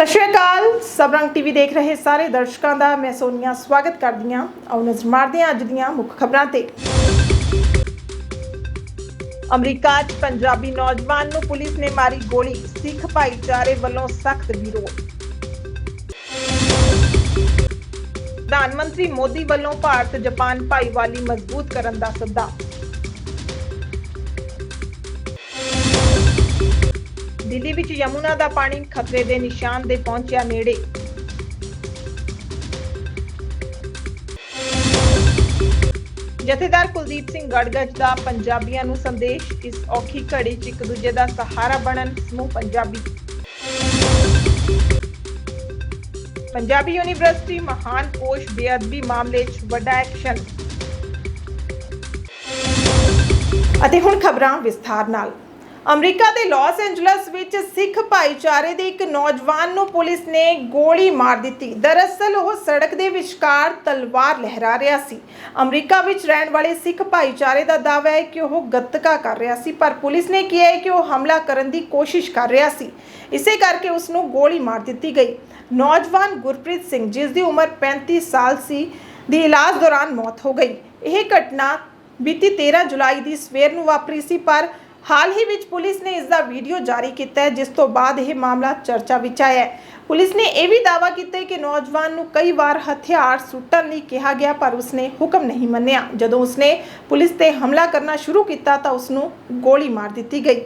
ਸਤਿ ਸ਼੍ਰੀ ਅਕਾਲ। ਸਬਰੰਗ ਟੀਵੀ ਦੇਖ ਰਹੇ ਸਾਰੇ ਦਰਸ਼ਕਾਂ ਦਾ ਮੈਂ ਸੋਨੀਆ ਸਵਾਗਤ ਕਰਦੀ ਹਾਂ। ਆਓ ਨਜ਼ਰ ਮਾਰਦੇ ਹਾਂ ਅੱਜ ਦੀਆਂ ਮੁੱਖ ਖਬਰਾਂ ਤੇ। ਅਮਰੀਕਾ 'ਚ ਪੰਜਾਬੀ ਨੌਜਵਾਨ ਨੂੰ ਪੁਲਿਸ ਨੇ ਮਾਰੀ ਗੋਲੀ। ਸਿੱਖ ਭਾਈਚਾਰੇ ਵੱਲੋਂ ਸਖਤ ਵਿਰੋਧ। ਪ੍ਰਧਾਨ ਮੰਤਰੀ ਮੋਦੀ ਵੱਲੋਂ ਭਾਰਤ ਜਾਪਾਨ ਭਾਈਵਾਲੀ ਮਜ਼ਬੂਤ ਕਰਨ ਦਾ ਸੱਦਾ। ਦਿੱਲੀ ਵਿੱਚ ਯਮੁਨਾ ਦਾ ਪਾਣੀ ਖਤਰੇ ਦੇ ਨਿਸ਼ਾਨ ਦੇ ਪਹੁੰਚਿਆ ਨੇੜੇ। ਜਥੇਦਾਰ ਕੁਲਦੀਪ ਸਿੰਘ ਗੜਗੜ ਦਾ ਪੰਜਾਬੀਆਂ ਨੂੰ ਸੰਦੇਸ਼, ਇਸ ਔਖੀ ਘੜੀ 'ਚ ਇੱਕ ਦੂਜੇ ਦਾ ਸਹਾਰਾ ਬਣਨ, ਸਮੂਹ ਪੰਜਾਬੀ। ਪੰਜਾਬੀ ਯੂਨੀਵਰਸਿਟੀ ਮਹਾਨ ਕੋਸ਼ ਬੇਅਦਬੀ ਮਾਮਲੇ 'ਚ ਵੱਡਾ ਐਕਸ਼ਨ। ਅਤੇ ਹੁਣ ਖਬਰਾਂ ਵਿਸਥਾਰ ਨਾਲ। ਅਮਰੀਕਾ ਦੇ ਲਾਸ ਐਂਜਲਸ ਵਿੱਚ ਸਿੱਖ ਭਾਈਚਾਰੇ ਦੇ ਇੱਕ ਨੌਜਵਾਨ ਨੂੰ ਪੁਲਿਸ ਨੇ ਗੋਲੀ ਮਾਰ ਦਿੱਤੀ। ਦਰਅਸਲ ਉਹ ਸੜਕ ਦੇ ਵਿਚਕਾਰ ਤਲਵਾਰ ਲਹਿਰਾ ਰਿਹਾ ਸੀ। ਅਮਰੀਕਾ ਵਿੱਚ ਰਹਿਣ ਵਾਲੇ ਸਿੱਖ ਭਾਈਚਾਰੇ ਦਾ ਦਾਅਵਾ ਹੈ ਕਿ ਉਹ ਗੱਤਕਾ ਕਰ ਰਿਹਾ ਸੀ, ਪਰ ਪੁਲਿਸ ਨੇ ਕਿਹਾ ਹੈ ਕਿ ਉਹ ਹਮਲਾ ਕਰਨ ਦੀ ਕੋਸ਼ਿਸ਼ ਕਰ ਰਿਹਾ ਸੀ। ਇਸੇ ਕਰਕੇ ਉਸ ਨੂੰ ਗੋਲੀ ਮਾਰ ਦਿੱਤੀ ਗਈ। ਨੌਜਵਾਨ ਗੁਰਪ੍ਰੀਤ ਸਿੰਘ, ਜਿਸ ਦੀ ਉਮਰ 35 ਸਾਲ ਸੀ, ਦੀ ਇਲਾਜ ਦੌਰਾਨ ਮੌਤ ਹੋ ਗਈ। ਇਹ ਘਟਨਾ ਬੀਤੀ 13 ਜੁਲਾਈ ਦੀ ਸਵੇਰ ਨੂੰ ਵਾਪਰੀ ਸੀ, ਪਰ ਹਾਲ ਹੀ ਵਿੱਚ ਪੁਲਿਸ ਨੇ ਇਸ ਦਾ ਵੀਡੀਓ ਜਾਰੀ ਕੀਤਾ ਹੈ, ਜਿਸ ਤੋਂ ਬਾਅਦ ਇਹ ਮਾਮਲਾ ਚਰਚਾ ਵਿੱਚ ਆਇਆ ਹੈ। ਪੁਲਿਸ ਨੇ ਇਹ ਵੀ ਦਾਅਵਾ ਕੀਤਾ ਹੈ ਕਿ ਨੌਜਵਾਨ ਨੂੰ ਕਈ ਵਾਰ ਹਥਿਆਰ ਸੁੱਟਣ ਲਈ ਕਿਹਾ ਗਿਆ, ਪਰ ਉਸਨੇ ਹੁਕਮ ਨਹੀਂ ਮੰਨਿਆ। ਜਦੋਂ ਉਸਨੇ ਪੁਲਿਸ ਤੇ ਹਮਲਾ ਕਰਨਾ ਸ਼ੁਰੂ ਕੀਤਾ ਤਾਂ ਉਸ ਨੂੰ ਗੋਲੀ ਮਾਰ ਦਿੱਤੀ ਗਈ।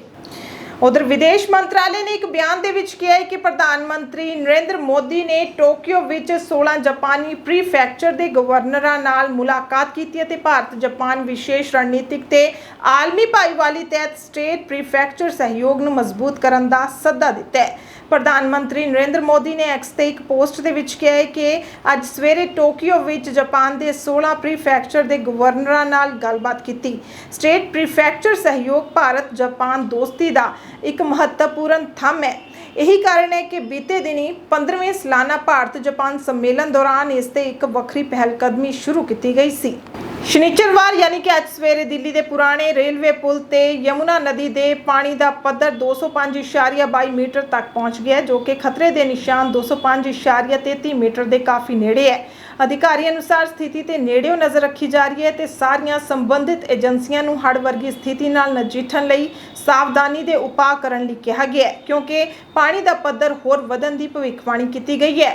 ਉਧਰ ਵਿਦੇਸ਼ ਮੰਤਰਾਲੇ ਨੇ ਇੱਕ ਬਿਆਨ ਦੇ ਵਿੱਚ ਕਿਹਾ ਹੈ ਕਿ ਪ੍ਰਧਾਨ ਮੰਤਰੀ ਨਰਿੰਦਰ ਮੋਦੀ ਨੇ ਟੋਕੀਓ ਵਿੱਚ 16 ਜਾਪਾਨੀ ਪ੍ਰੀਫੈਕਚਰ ਦੇ ਗਵਰਨਰਾਂ ਨਾਲ ਮੁਲਾਕਾਤ ਕੀਤੀ ਅਤੇ ਭਾਰਤ ਜਾਪਾਨ ਵਿਸ਼ੇਸ਼ ਰਣਨੀਤਿਕ ਤੇ ਆਲਮੀ ਭਾਈਵਾਲੀ ਤਹਿਤ ਸਟੇਟ ਪ੍ਰੀਫੈਕਚਰ ਸਹਿਯੋਗ ਨੂੰ ਮਜ਼ਬੂਤ ਕਰਨ ਦਾ ਸੱਦਾ ਦਿੱਤਾ ਹੈ। ਪ੍ਰਧਾਨ ਮੰਤਰੀ ਨਰਿੰਦਰ ਮੋਦੀ ਨੇ ਐਕਸ ਤੇ ਇੱਕ ਪੋਸਟ ਦੇ ਵਿੱਚ ਕਿਹਾ ਹੈ ਕਿ ਅੱਜ ਸਵੇਰੇ ਟੋਕੀਓ ਵਿੱਚ ਜਾਪਾਨ ਦੇ 16 ਪ੍ਰੀਫੈਕਚਰ ਦੇ ਗਵਰਨਰਾਂ ਨਾਲ ਗੱਲਬਾਤ ਕੀਤੀ। ਸਟੇਟ ਪ੍ਰੀਫੈਕਚਰ ਸਹਿਯੋਗ ਭਾਰਤ ਜਾਪਾਨ ਦੋਸਤੀ ਦਾ ਇੱਕ ਮਹੱਤਵਪੂਰਨ ਥੰਮ ਹੈ। ਇਹੀ ਕਾਰਨ ਹੈ ਕਿ ਬੀਤੇ ਦਿਨੀ 15ਵੇਂ ਸਾਲਾਨਾ ਭਾਰਤ ਜਾਪਾਨ ਸੰਮੇਲਨ ਦੌਰਾਨ ਇਸ ਤੇ ਇੱਕ ਵੱਖਰੀ ਪਹਿਲਕਦਮੀ ਸ਼ੁਰੂ ਕੀਤੀ ਗਈ ਸੀ। ਸ਼ਨੀਚਰਵਾਰ ਯਾਨੀ ਕਿ ਅੱਜ ਸਵੇਰੇ ਦਿੱਲੀ ਦੇ ਪੁਰਾਣੇ ਰੇਲਵੇ ਪੁਲ ਤੇ ਯਮੁਨਾ ਨਦੀ ਦੇ ਪਾਣੀ ਦਾ ਪੱਧਰ 205.22 ਮੀਟਰ ਤੱਕ ਪਹੁੰਚ ਗਿਆ ਹੈ, ਜੋ ਕਿ ਖਤਰੇ ਦੇ ਨਿਸ਼ਾਨ 205.33 ਮੀਟਰ ਦੇ ਕਾਫੀ ਨੇੜੇ ਹੈ। ਅਧਿਕਾਰੀ ਅਨੁਸਾਰ ਸਥਿਤੀ ਤੇ ਨੇੜਿਓਂ ਨਜ਼ਰ ਰੱਖੀ ਜਾ ਰਹੀ ਹੈ ਤੇ ਸਾਰੀਆਂ ਸੰਬੰਧਿਤ ਏਜੰਸੀਆਂ ਨੂੰ ਹੜ੍ਹ ਵਰਗੀ ਸਥਿਤੀ ਨਾਲ ਨਜਿੱਠਣ ਲਈ ਸਾਵਧਾਨੀ ਦੇ ਉਪਾਅ ਕਰਨ ਲਈ ਕਿਹਾ ਗਿਆ ਹੈ, ਕਿਉਂਕਿ ਪਾਣੀ ਦਾ ਪੱਧਰ ਹੋਰ ਵਧਣ ਦੀ ਭਵਿੱਖਬਾਣੀ ਕੀਤੀ ਗਈ ਹੈ।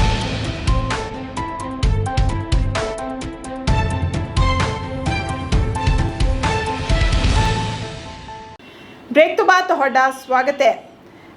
ਬ੍ਰੇਕ ਤੋਂ ਬਾਅਦ ਤੁਹਾਡਾ ਸਵਾਗਤ ਹੈ।